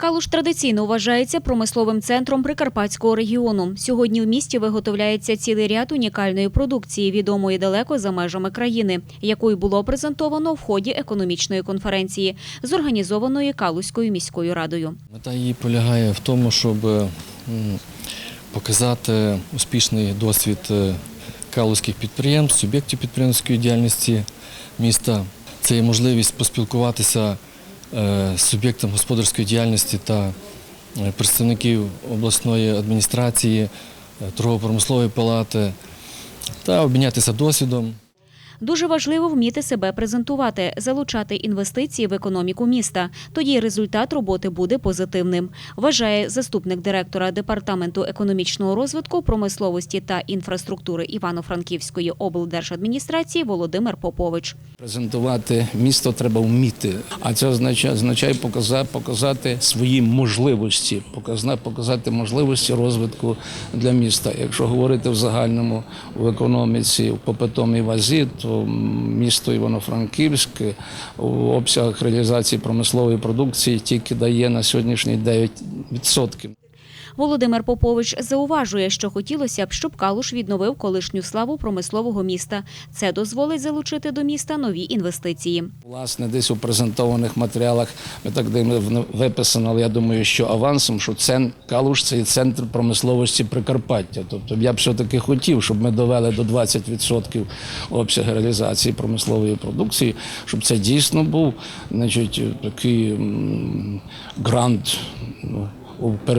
Калуш традиційно вважається промисловим центром Прикарпатського регіону. Сьогодні в місті виготовляється цілий ряд унікальної продукції, відомої далеко за межами країни, яку було презентовано в ході економічної конференції, зорганізованої Калуською міською радою. Мета її полягає в тому, щоб показати успішний досвід е, калузьких підприємств, суб'єктів підприємницької діяльності міста. Це є можливість поспілкуватися е, з суб'єктом господарської діяльності та е, представників обласної адміністрації, е, торгово-промислової палати та обмінятися досвідом. Дуже важливо вміти себе презентувати, залучати інвестиції в економіку міста. Тоді результат роботи буде позитивним, вважає заступник директора департаменту економічного розвитку, промисловості та інфраструктури Івано-Франківської облдержадміністрації Володимир Попович. Презентувати місто треба вміти, а це означає, показати, свої можливості, показати можливості розвитку для міста. Якщо говорити в загальному в економіці, в попитомій вазі, то місто Івано-Франківськ обсягах реалізації промислової продукції тільки дає на сьогоднішній 9%. Володимир Попович зауважує, що хотілося б, щоб Калуш відновив колишню славу промислового міста. Це дозволить залучити до міста нові інвестиції. Власне, десь у презентованих матеріалах ми так дивно виписано, але я думаю, що авансом, що це Калуш це є центр промисловості Прикарпаття. Тобто я б все-таки хотів, щоб ми довели до 20% обсягу реалізації промислової продукції, щоб це дійсно був значить, такий грант ну,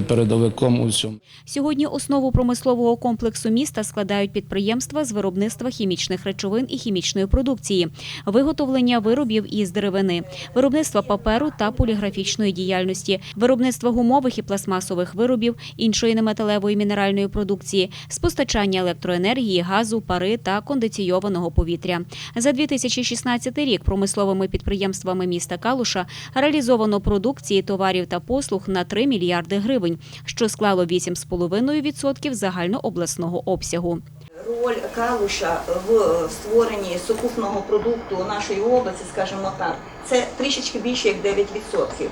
передовиком у цьому. Сьогодні основу промислового комплексу міста складають підприємства з виробництва хімічних речовин і хімічної продукції, виготовлення виробів із деревини, виробництва паперу та поліграфічної діяльності, виробництва гумових і пластмасових виробів, іншої неметалевої мінеральної продукції, з постачання електроенергії, газу, пари та кондиційованого повітря. За 2016 рік промисловими підприємствами міста Калуша реалізовано продукції, товарів та послуг на 3 мільярди гривень, що склало 8,5% загальнообласного обсягу. Роль Калуша в створенні сукупного продукту нашої області, скажімо так, це трішечки більше як 9%.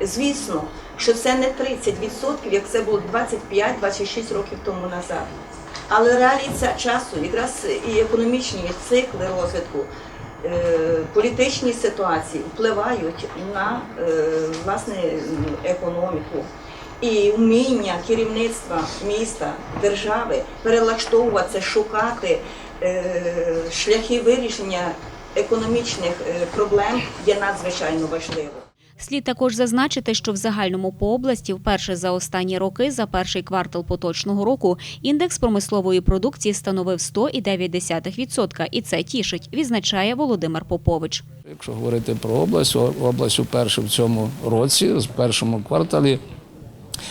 Звісно, що це не 30%, як це було 25-26 років тому назад. Але реалії часу, якраз і економічні цикли розвитку, е, політичні ситуації впливають на е, власне економіку і вміння керівництва міста, держави перелаштовуватися, шукати е, шляхи вирішення економічних е, проблем є надзвичайно важливо. Слід також зазначити, що в загальному по області вперше за останні роки, за перший квартал поточного року, індекс промислової продукції становив 100,9%. І це тішить, відзначає Володимир Попович. Якщо говорити про область, область уперше в цьому році, з першому кварталі,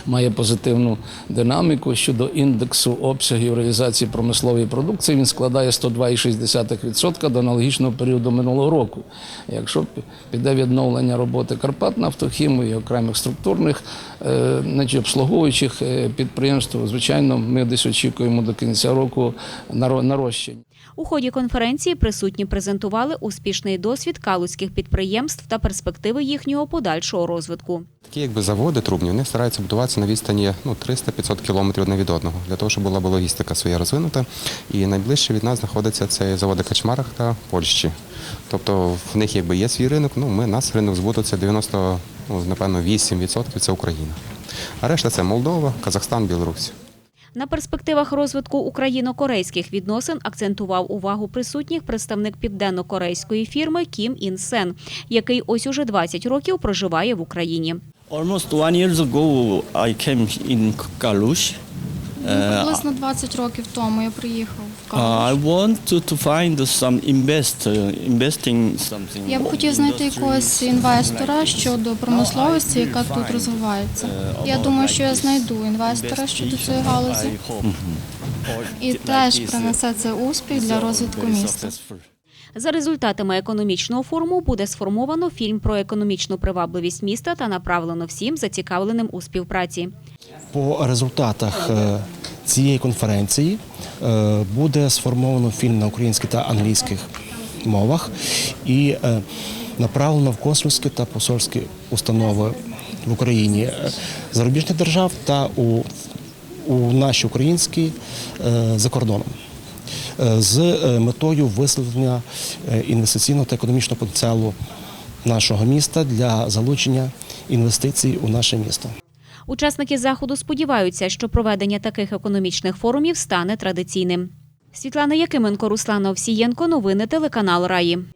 має позитивну динаміку щодо індексу обсягів реалізації промислової продукції. Він складає 102,6% до аналогічного періоду минулого року. Якщо піде відновлення роботи Карпатнафтохіму і окремих структурних е, значить, обслуговуючих е, підприємств, звичайно, ми десь очікуємо до кінця року наро- нарощень. У ході конференції присутні презентували успішний досвід калузьких підприємств та перспективи їхнього подальшого розвитку. Такі якби заводи трубні, вони стараються будуватися на відстані ну, 300-500 кілометрів одне від одного, для того, щоб була б логістика своя розвинута. І найближче від нас знаходиться це заводи Качмарах та Польщі. Тобто в них якби є свій ринок, ну ми наш ринок збуту це 90, ну, напевно, 8% це Україна. А решта це Молдова, Казахстан, Білорусь. На перспективах розвитку україно-корейських відносин акцентував увагу присутніх представник південно-корейської фірми Кім Ін Сен, який ось уже 20 років проживає в Україні. Almost one years ago, I came in Kalush. Ну, Приблизно 20 років тому я приїхав в Uh, I Калуш. want to, to find some investor, investing something. Я б хотів знайти якогось інвестора щодо промисловості, яка тут розвивається. Я думаю, що я знайду інвестора щодо цієї галузі. І теж принесе це успіх для розвитку міста. За результатами економічного форуму буде сформовано фільм про економічну привабливість міста та направлено всім зацікавленим у співпраці. По результатах е, цієї конференції е, буде сформовано фільм на українській та англійських мовах і е, направлено в консульські та посольські установи в Україні зарубіжних держав та у, у наші українські за кордоном. Е, З е, метою висвітлення е, інвестиційного та економічного потенціалу нашого міста для залучення інвестицій у наше місто. Учасники заходу сподіваються, що проведення таких економічних форумів стане традиційним. Світлана Якименко, Руслан Овсієнко. Новини телеканал Раї.